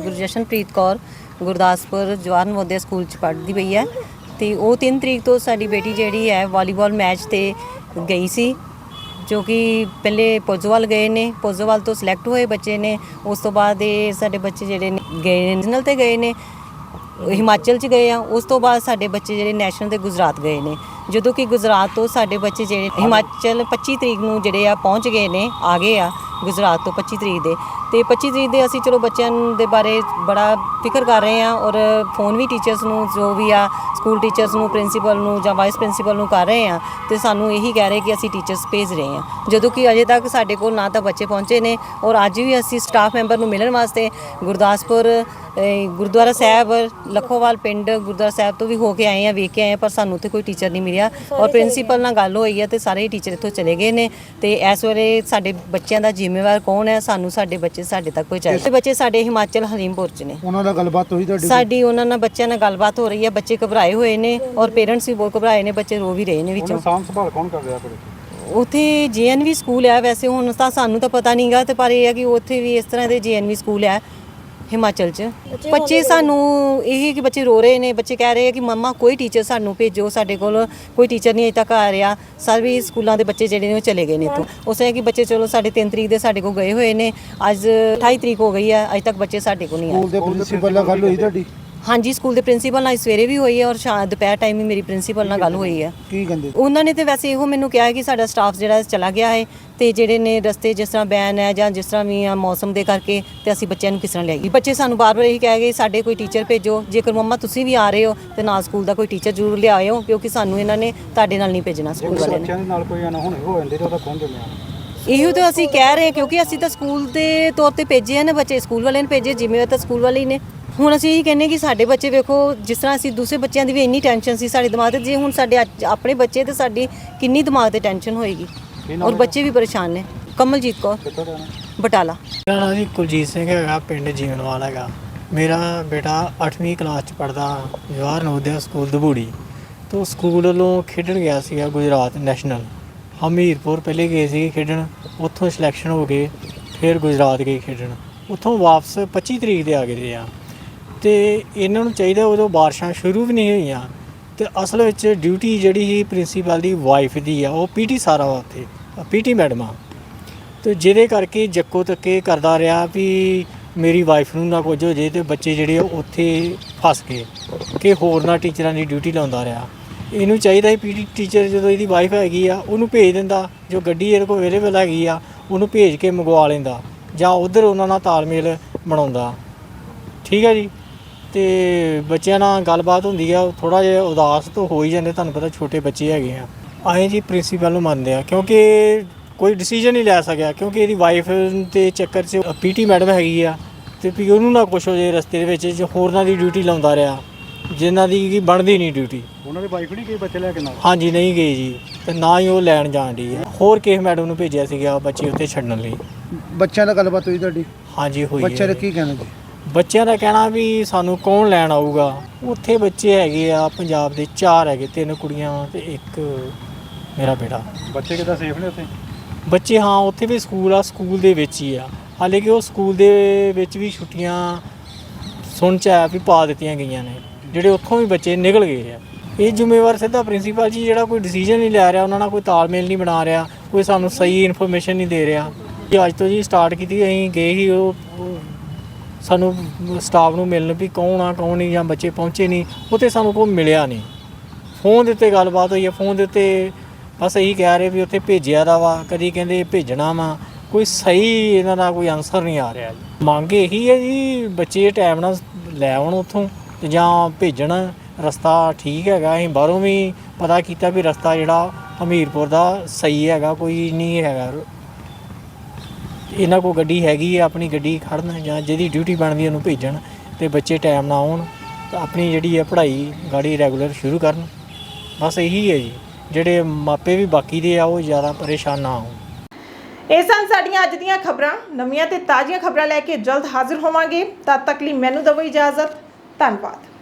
ਗੁਰਜਸ਼ਨਪ੍ਰੀਤ ਕੌਰ ਗੁਰਦਾਸਪੁਰ ਜਵਾਹਰ ਨਵੋਦਿਆ ਸਕੂਲ ਚ ਪੜ੍ਹਦੀ ਪਈ ਹੈ। ਤੇ ਉਹ 3 ਤਰੀਕ ਤੋਂ ਸਾਡੀ ਬੇਟੀ ਜਿਹੜੀ ਹੈ ਵਾਲੀਬਾਲ ਮੈਚ ਤੇ ਗਈ ਸੀ। ਜੋ ਕਿ ਪਹਿਲੇ ਪੋਜ਼ੋਵਾਲ ਗਏ ਨੇ ਪੋਜ਼ੋਵਾਲ ਤੋਂ ਸਿਲੈਕਟ ਹੋਏ ਬੱਚੇ ਨੇ, ਉਸ ਤੋਂ ਬਾਅਦ ਇਹ ਸਾਡੇ ਬੱਚੇ ਜਿਹੜੇ ਨੇ ਗਏ ਨੈਸ਼ਨਲ ਤੇ ਗਏ ਨੇ, ਹਿਮਾਚਲ ਚ ਗਏ ਆ, ਉਸ ਤੋਂ ਬਾਅਦ ਸਾਡੇ ਬੱਚੇ ਜਿਹੜੇ ਨੈਸ਼ਨਲ ਤੇ ਗੁਜਰਾਤ ਗਏ ਨੇ। ਜਦੋਂ ਕਿ ਗੁਜਰਾਤ ਤੋਂ ਸਾਡੇ ਬੱਚੇ ਜਿਹੜੇ ਹਿਮਾਚਲ 25 ਤਰੀਕ ਨੂੰ ਜਿਹੜੇ ਆ ਪਹੁੰਚ ਗਏ ਨੇ, ਆ ਗਏ ਆ ਗੁਜਰਾਤ ਤੋਂ 25 ਤਰੀਕ ਦੇ। ਤੇ 25 ਤਰੀਕ ਦੇ ਅਸੀਂ ਚਲੋ ਬੱਚਿਆਂ ਦੇ ਬਾਰੇ ਬੜਾ ਫਿਕਰ ਕਰ ਰਹੇ ਹਾਂ ਔਰ ਫੋਨ ਵੀ ਟੀਚਰਸ ਨੂੰ, ਜੋ ਵੀ ਆ ਸਕੂਲ ਟੀਚਰਸ ਨੂੰ ਪ੍ਰਿੰਸੀਪਲ ਨੂੰ ਜਾਂ ਵਾਈਸ ਪ੍ਰਿੰਸੀਪਲ ਨੂੰ ਕਰ ਰਹੇ ਹਾਂ ਤੇ ਸਾਨੂੰ ਇਹੀ ਕਹਿ ਰਹੇ ਕਿ ਅਸੀਂ ਟੀਚਰਸ ਭੇਜ ਰਹੇ ਹਾਂ। ਜਦੋਂ ਕਿ ਅਜੇ ਤੱਕ ਸਾਡੇ ਕੋਲ ਨਾ ਤਾਂ ਬੱਚੇ ਪਹੁੰਚੇ ਨੇ ਔਰ ਅੱਜ ਵੀ ਅਸੀਂ ਸਟਾਫ ਮੈਂਬਰ ਨੂੰ ਮਿਲਣ ਵਾਸਤੇ ਗੁਰਦਾਸਪੁਰ ਗੁਰਦੁਆਰਾ ਸਾਹਿਬ, ਲਖੋਵਾਲ ਪਿੰਡ ਗੁਰਦੁਆਰਾ ਸਾਹਿਬ ਤੋਂ ਵੀ ਹੋ ਕੇ ਆਏ ਆ ਵੇਖ ਕੇ ਆਏ ਆ ਪਰ ਸਾਨੂੰ ਉੱਥੇ ਕੋਈ ਟੀਚਰ ਨਹੀਂ ਮਿਲਿਆ ਔਰ ਪ੍ਰਿੰਸੀਪਲ ਨਾਲ ਗੱਲ ਹੋਈ ਹੈ ਤੇ ਸਾਰੇ ਟੀਚਰ ਇੱਥੋਂ ਚਲੇ ਗਏ ਨੇ ਤੇ ਇਸ ਵੇਲੇ ਸਾਡੇ ਬੱਚਿਆਂ ਦਾ ਜ਼ਿੰਮੇਵਾਰ ਕੌਣ ਹੈ? ਸਾਨੂੰ ਸਾਡੇ ਬੱਚੇ ਸਾਡੇ ਤੱਕ ਪਹੁੰਚਾਏ। ਤੇ ਬੱਚੇ ਸਾਡੇ ਹਿਮਾਚਲ ਹਰੀਮਪੁਰ ਚ ਨੇ। ਉਹਨਾਂ ਨਾਲ ਗੱਲਬਾਤ ਹੋਈ ਤੁਹਾਡੀ? ਸਾਡੀ ਉਹਨਾਂ ਨਾਲ ਬੱਚਿਆਂ ਨਾਲ ਗੱਲਬਾਤ ਹੋ ਰਹੀ ਹੈ ਬੱਚੇ ਘਬਰਾਏ ਹੋਏ ਨੇ ਔਰ ਪੇਰੈਂਟਸ ਵੀ ਬਹੁਤ ਘਬਰਾਏ ਨੇ ਬੱਚੇ ਰੋ ਵੀ ਰਹੇ ਨੇ ਵਿੱਚੋਂ। ਸਾਂਭ ਸੰਭਾਲ ਕੌਣ ਕਰ ਰਿਹਾ ਫਿਰ ਉੱਥੇ ਜੀਐਨਵੀ ਸਕੂਲ ਹੈ ਵੈਸੇ ਹੁਣ ਤਾਂ ਸਾਨੂੰ ਤਾਂ ਪਤਾ ਨਹੀਂਗਾ ਤੇ ਪਰ ਇਹ ਹੈ ਕਿ ਉੱਥੇ ਵੀ ਇਸ ਤਰ੍ਹਾਂ ਦੇ ਜੀਐਨਵੀ ਸਕੂਲ ਹੈ। ਹਿਮਾਚਲ 'ਚ। ਬੱਚੇ ਸਾਨੂੰ ਇਹ ਕਿ ਬੱਚੇ ਰੋ ਰਹੇ ਨੇ। ਬੱਚੇ ਕਹਿ ਰਹੇ ਆ ਕਿ ਮੰਮਾ ਕੋਈ ਟੀਚਰ ਸਾਨੂੰ ਭੇਜੋ ਸਾਡੇ ਕੋਲ ਕੋਈ ਟੀਚਰ ਨਹੀਂ ਅਜੇ ਤੱਕ ਆ ਰਿਹਾ। ਸਾਰੇ ਸਕੂਲਾਂ ਦੇ ਬੱਚੇ ਜਿਹੜੇ ਨੇ ਉਹ ਚਲੇ ਗਏ ਨੇ ਇੱਥੋਂ। ਉਸ ਹੈ ਕਿ ਬੱਚੇ ਚਲੋ ਸਾਡੇ 3 ਤਰੀਕ ਦੇ ਸਾਡੇ ਕੋਲ ਗਏ ਹੋਏ ਨੇ। ਅੱਜ 28 ਤਰੀਕ ਹੋ ਗਈ ਹੈ ਅਜੇ ਤੱਕ ਬੱਚੇ ਸਾਡੇ ਕੋਲ ਨਹੀਂ ਆਏ। ਸਕੂਲ ਦੇ ਪ੍ਰਿੰਸੀਪਲ ਨਾਲ ਗੱਲ ਹੋਈ ਤੁਹਾਡੀ? ਹਾਂਜੀ ਸਕੂਲ ਦੇ ਪ੍ਰਿੰਸੀਪਲ ਨਾਲ ਸਵੇਰੇ ਵੀ ਹੋਈ ਹੈ ਔਰ ਸ਼ਾਮ ਦੁਪਹਿਰ ਟਾਈਮ ਵੀ ਮੇਰੀ ਪ੍ਰਿੰਸੀਪਲ ਨਾਲ ਗੱਲ ਹੋਈ ਹੈ। ਕੀ ਕਹਿੰਦੇ? ਉਹਨਾਂ ਨੇ ਤੇ ਵੈਸੇ ਇਹੋ ਮੈਨੂੰ ਕਿਹਾ ਹੈ ਕਿ ਸਾਡਾ ਸਟਾਫ ਜਿਹੜਾ ਚਲਾ ਗਿਆ ਹੈ ਤੇ ਜਿਹੜੇ ਨੇ ਰਸਤੇ ਜਿਸ ਤਰ੍ਹਾਂ ਬੈਨ ਹੈ ਜਾਂ ਜਿਸ ਤਰ੍ਹਾਂ ਵੀ ਆ ਮੌਸਮ ਦੇ ਕਰਕੇ ਤੇ ਅਸੀਂ ਬੱਚਿਆਂ ਨੂੰ ਕਿਸ ਤਰ੍ਹਾਂ ਲਿਆਈਏ। ਬੱਚੇ ਸਾਨੂੰ ਬਾਰ-ਬਾਰ ਇਹੀ ਕਹਿ ਗਏ ਸਾਡੇ ਕੋਈ ਟੀਚਰ ਭੇਜੋ ਜੇਕਰ ਮੰਮਾ ਤੁਸੀਂ ਵੀ ਆ ਰਹੇ ਹੋ ਤੇ ਨਾਲ ਸਕੂਲ ਦਾ ਕੋਈ ਟੀਚਰ ਜ਼ਰੂਰ ਲਿਆਇਓ ਕਿਉਂਕਿ ਸਾਨੂੰ ਇਹਨਾਂ ਨੇ ਤੁਹਾਡੇ ਨਾਲ ਨਹੀਂ ਭੇਜਣਾ ਸਕੂਲ ਵਾਲਿਆਂ ਨੇ। ਦੇ ਨਾਲ ਕੋਈ ਅਣਹੋਣੀ ਹੋ ਜਾਂਦੀ ਤਾਂ ਉਹਦਾ ਕੌਣ ਜ਼ਿੰਮੇਵਾਰ ਇਹੋ ਤਾਂ ਅਸੀਂ ਕਹਿ ਰਹੇ ਹਾਂ ਕਿਉਂਕਿ ਅਸੀਂ ਤਾਂ ਸਕੂਲ ਦੇ ਤੌਰ ਤੇ ਭੇਜੇ ਨੇ ਬੱਚੇ ਸਕੂਲ ਵਾਲਿਆਂ ਨੇ ਭੇਜੇ ਜ਼ਿੰਮੇਵਾਰ ਤਾਂ ਸਕੂਲ ਵਾਲੇ ਹੀ ਨੇ। ਹੁਣ ਅਸੀਂ ਇਹ ਕਹਿੰਨੇ ਕਿ ਸਾਡੇ ਬੱਚੇ ਵੇਖੋ ਜਿਸ ਤਰ੍ਹਾਂ ਅਸੀਂ ਦੂਸਰੇ ਬੱਚਿਆਂ ਦੀ ਵੀ ਇੰਨੀ ਟੈਨਸ਼ਨ ਸੀ ਸਾਡੇ ਦਿਮਾਗ ਤੇ ਜੇ ਹੁਣ ਸਾਡੇ ਅੱਜ ਆਪਣੇ ਬੱਚੇ ਤੇ ਸਾਡੀ ਕਿੰਨੀ ਦਿਮਾਗ ਤੇ ਟੈਨਸ਼ਨ ਹੋਏਗੀ? ਔਰ ਬੱਚੇ ਵੀ ਪਰੇਸ਼ਾਨ ਨੇ। ਕਮਲਜੀਤ ਕੌਰ ਬਟਾਲਾ। ਮੇਰਾ ਨਾਮ ਜੀ ਕੁਲਜੀਤ ਸਿੰਘ ਹੈਗਾ ਪਿੰਡ ਜੀਵਨਵਾਲ ਹੈਗਾ। ਮੇਰਾ ਬੇਟਾ 8ਵੀਂ ਕਲਾਸ ਚ ਪੜਦਾ ਜਵਾਹਰ ਨਵੋਦਿਆ ਸਕੂਲ ਦਬੂੜੀ। ਤੋਂ ਸਕੂਲ ਵੱਲੋਂ ਖੇਡਣ ਗਿਆ ਸੀਗਾ ਗੁਜਰਾਤ ਨੈਸ਼ਨਲ। ਹਮੀਰਪੁਰ ਪਹਿਲੇ ਗਏ ਸੀ ਖੇਡਣ ਉੱਥੋਂ ਸਿਲੈਕਸ਼ਨ ਹੋ ਗਏ ਫਿਰ ਗੁਜਰਾਤ ਗਏ ਖੇਡਣ। ਉੱਥੋਂ ਵਾਪਸ 25 ਤਰੀਕ ਦੇ ਆ ਗਏ ਆ। ਤੇ ਇਹਨਾਂ ਨੂੰ ਚਾਹੀਦਾ ਉਦੋਂ ਬਾਰਿਸ਼ਾਂ ਸ਼ੁਰੂ ਵੀ ਨਹੀਂ ਹੋਈਆਂ ਤੇ ਅਸਲ ਵਿੱਚ ਡਿਊਟੀ ਜਿਹੜੀ ਸੀ ਪ੍ਰਿੰਸੀਪਲ ਦੀ ਵਾਈਫ ਦੀ ਆ, ਉਹ ਪੀਟੀ ਸਾਰਾ ਵਾ ਉੱਥੇ ਪੀਟੀ ਮੈਡਮ ਆ। ਤੇ ਜਿਹਦੇ ਕਰਕੇ ਜੱਕੋ ਤੱਕੇ ਕਰਦਾ ਰਿਹਾ ਵੀ ਮੇਰੀ ਵਾਈਫ ਨੂੰ ਨਾ ਕੁਝ ਹੋ ਜੇ ਤੇ ਬੱਚੇ ਜਿਹੜੇ ਆ ਉੱਥੇ ਫਸ ਗਏ ਕਿ ਹੋਰ ਨਾ ਟੀਚਰਾਂ ਦੀ ਡਿਊਟੀ ਲਾਉਂਦਾ ਰਿਹਾ। ਇਹਨੂੰ ਚਾਹੀਦਾ ਸੀ ਪੀਟੀ ਟੀਚਰ ਜਦੋਂ ਇਹਦੀ ਵਾਈਫ ਹੈਗੀ ਆ, ਉਹਨੂੰ ਭੇਜ ਦਿੰਦਾ, ਜੋ ਗੱਡੀ ਇਹਦੇ ਕੋਲ ਅਵੇਲੇਬਲ ਹੈਗੀ ਆ, ਉਹਨੂੰ ਭੇਜ ਕੇ ਮੰਗਵਾ ਲੈਂਦਾ ਜਾਂ ਉਧਰ ਉਹਨਾਂ ਨਾਲ ਤਾਲਮੇਲ ਬਣਾਉਂਦਾ। ਠੀਕ ਹੈ ਜੀ? ਤੇ ਬੱਚਿਆਂ ਨਾਲ ਗੱਲਬਾਤ ਹੁੰਦੀ ਆ ਥੋੜਾ ਜਿਹਾ ਉਦਾਸ ਤਾਂ ਹੋ ਹੀ ਜਾਂਦੇ ਤੁਹਾਨੂੰ ਪਤਾ ਛੋਟੇ ਬੱਚੇ ਹੈਗੇ ਆ। ਆਏ ਜੀ ਪ੍ਰਿੰਸੀਪਲ ਨੂੰ ਮੰਨਦੇ ਆ ਕਿਉਂਕਿ ਕੋਈ ਡਿਸੀਜਨ ਨਹੀਂ ਲੈ ਸਕਿਆ ਕਿਉਂਕਿ ਇਹਦੀ ਵਾਈਫ ਦੇ ਚੱਕਰ 'ਚ ਪੀਟੀ ਮੈਡਮ ਹੈਗੀ ਆ ਤੇ ਵੀ ਉਹਨੂੰ ਨਾ ਕੁਛ ਹੋ ਜੇ ਰਸਤੇ ਦੇ ਵਿੱਚ ਜੋ ਹੋਰਨਾਂ ਦੀ ਡਿਊਟੀ ਲਾਉਂਦਾ ਰਿਹਾ ਜਿਨ੍ਹਾਂ ਦੀ ਕੀ ਬਣਦੀ ਨਹੀਂ ਡਿਊਟੀ ਉਹਨਾਂ ਦੇ ਵਾਈਫ ਨਹੀਂ ਗਈ ਬੱਚੇ ਲੈ ਕੇ ਨਾਲ? ਹਾਂਜੀ ਨਹੀਂ ਗਏ ਜੀ ਤੇ ਨਾ ਹੀ ਉਹ ਲੈਣ ਜਾਣ ਦੀ ਹੈ ਹੋਰ ਕਿਸੇ ਮੈਡਮ ਨੂੰ ਭੇਜਿਆ ਸੀਗਾ ਬੱਚੇ ਉੱਥੇ ਛੱਡਣ ਲਈ? ਬੱਚਿਆਂ ਨਾਲ ਗੱਲਬਾਤ ਹੋਈ ਤੁਹਾਡੀ? ਹਾਂਜੀ ਹੋਈ ਬੱਚਿਆਂ ਹੈ ਦਾ ਕੀ ਕਹਿਣਾ ਜੀ? ਬੱਚਿਆਂ ਦਾ ਕਹਿਣਾ ਵੀ ਸਾਨੂੰ ਕੌਣ ਲੈਣ ਆਊਗਾ? ਉੱਥੇ ਬੱਚੇ ਹੈਗੇ ਆ ਪੰਜਾਬ ਦੇ ਚਾਰ ਹੈਗੇ ਤਿੰਨ ਕੁੜੀਆਂ ਤੇ ਇੱਕ ਮੇਰਾ ਬੇਟਾ। ਬੱਚੇ ਕਿਦਾਂ ਸੇਫ ਨੇ ਉੱਥੇ? ਬੱਚੇ ਹਾਂ ਉੱਥੇ ਵੀ ਸਕੂਲ ਆ ਸਕੂਲ ਦੇ ਵਿੱਚ ਹੀ ਆ। ਹਾਲੇ ਕਿ ਉਹ ਸਕੂਲ ਦੇ ਵਿੱਚ ਵੀ ਛੁੱਟੀਆਂ ਸੁਣ ਚ ਆਇਆ ਵੀ ਪਾ ਦਿੱਤੀਆਂ ਗਈਆਂ ਨੇ ਜਿਹੜੇ ਉੱਥੋਂ ਵੀ ਬੱਚੇ ਨਿਕਲ ਗਏ ਆ। ਇਹ ਜ਼ਿੰਮੇਵਾਰ ਸਿੱਧਾ ਪ੍ਰਿੰਸੀਪਲ ਜੀ ਜਿਹੜਾ ਕੋਈ ਡਿਸੀਜਨ ਨਹੀਂ ਲੈ ਰਿਹਾ ਉਹਨਾਂ ਨਾਲ ਕੋਈ ਤਾਲਮੇਲ ਨਹੀਂ ਬਣਾ ਰਿਹਾ ਕੋਈ ਸਾਨੂੰ ਸਹੀ ਇਨਫੋਰਮੇਸ਼ਨ ਨਹੀਂ ਦੇ ਰਿਹਾ। ਜੀ ਅੱਜ ਤੋਂ ਜੀ ਸਟਾਰਟ ਕੀਤੀ ਅਸੀਂ ਗਏ ਹੀ ਉਹ ਸਾਨੂੰ ਸਟਾਫ ਨੂੰ ਮਿਲਣ ਵੀ ਕੌਣ ਆ, ਕੌਣ ਨਹੀਂ ਜਾਂ ਬੱਚੇ ਪਹੁੰਚੇ ਨਹੀਂ, ਉੱਥੇ ਸਾਨੂੰ ਕੋਈ ਮਿਲਿਆ ਨਹੀਂ। ਫੋਨ ਦੇ ਉੱਤੇ ਗੱਲਬਾਤ ਹੋਈ ਹੈ ਫੋਨ ਦੇ ਉੱਤੇ ਬਸ ਇਹੀ ਕਹਿ ਰਹੇ ਵੀ ਉੱਥੇ ਭੇਜਿਆ ਦਾ ਵਾ, ਕਦੀ ਕਹਿੰਦੇ ਭੇਜਣਾ ਵਾ, ਕੋਈ ਸਹੀ ਇਹਨਾਂ ਦਾ ਕੋਈ ਆਨਸਰ ਨਹੀਂ ਆ ਰਿਹਾ ਜੀ। ਮੰਗ ਇਹੀ ਹੈ ਜੀ, ਬੱਚੇ ਟਾਈਮ ਨਾਲ ਲੈ ਆਉਣ ਉੱਥੋਂ ਤੇ ਜਾਂ ਭੇਜਣ, ਰਸਤਾ ਠੀਕ ਹੈਗਾ, ਅਸੀਂ ਬਾਹਰੋਂ ਵੀ ਪਤਾ ਕੀਤਾ ਵੀ ਰਸਤਾ ਜਿਹੜਾ ਹਮੀਰਪੁਰ ਦਾ ਸਹੀ ਹੈਗਾ, ਕੋਈ ਨਹੀਂ ਹੈਗਾ। ਇਹਨਾਂ ਕੋਲ ਗੱਡੀ ਹੈਗੀ ਆ, ਆਪਣੀ ਗੱਡੀ ਖੜਨ ਜਾਂ ਜਿਹਦੀ ਡਿਊਟੀ ਬਣਦੀ ਉਹਨੂੰ ਭੇਜਣ ਤੇ ਬੱਚੇ ਟਾਈਮ ਨਾਲ ਆਉਣ, ਤਾਂ ਆਪਣੀ ਜਿਹੜੀ ਹੈ ਪੜ੍ਹਾਈ ਗਾੜੀ ਰੈਗੂਲਰ ਸ਼ੁਰੂ ਕਰਨ। ਬਸ ਇਹੀ ਹੈ ਜੀ, ਜਿਹੜੇ ਮਾਪੇ ਵੀ ਬਾਕੀ ਦੇ ਆ, ਉਹ ਜ਼ਿਆਦਾ ਪਰੇਸ਼ਾਨ ਨਾ ਹੋਣ। ਇਹ ਸਨ ਸਾਡੀਆਂ ਅੱਜ ਦੀਆਂ ਖਬਰਾਂ। ਨਵੀਆਂ ਤੇ ਤਾਜ਼ੀਆਂ ਖਬਰਾਂ ਲੈ ਕੇ ਜਲਦ ਹਾਜ਼ਰ ਹੋਵਾਂਗੇ। ਤਦ ਤੱਕ ਲਈ ਮੈਨੂੰ ਦਵੋ ਇਜਾਜ਼ਤ। ਧੰਨਵਾਦ।